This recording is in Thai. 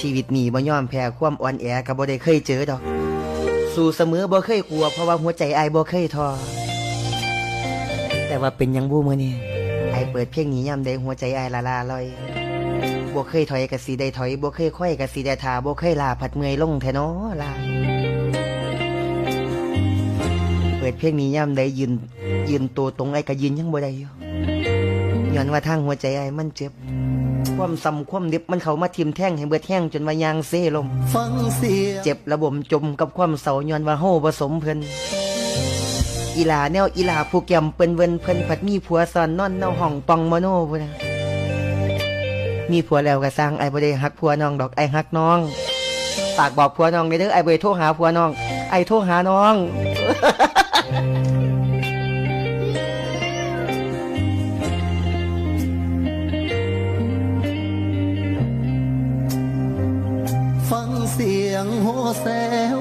ชีวิตนี้บ่ยอมแพ้ความอ่อนแอก็บ่ได้เคยเจอดอก สู่เสมอบ่เคยกลัว เพราะว่าหัวใจอายบ่เคยท้อแต่ว่าเป็นยังบูมื้อนี้ไอายเปิดเพลงนี้ยามใดหัวใจอายละลาลอยบ่เคยถอยก็สิได้ถอยบ่เคยค่อยก็สิได้ทาบ่เคยลาผัดเมื่อยลงแท้น้อลาเปิดเพลงนี้ยามใดยืนยืนตัวตรงไอ้ก็ยืนยังบ่ได้อยู่ย้อนว่าทางหัวใจไอ้มันเจ็บ ความซ้ำความเด็บมันเข้ามาทิ่มแท่งให้เบิดแห้งจนว่ายางเซลม ฟังเสียงเจ็บระบมจมกับความเศร้าย้อนว่าเฮาผสมเพิ่นอีหลาแนวอีหลาผู้แก้มเปิ้นเวินเพิ่นผัดมีผัวซ่อนนอนเนาห้องปองมโนพุ่นนะมีผัวแล้วก็สร้างไอ้บ่ได้ฮักผัวน้องดอกไอ้ฮักน้องฝากบอกผัวน้องได้เด้อไอ้บ่ได้โทรหาผัวน้อง ไอ้โทรหาน้อง ฟังเสียงโหแซว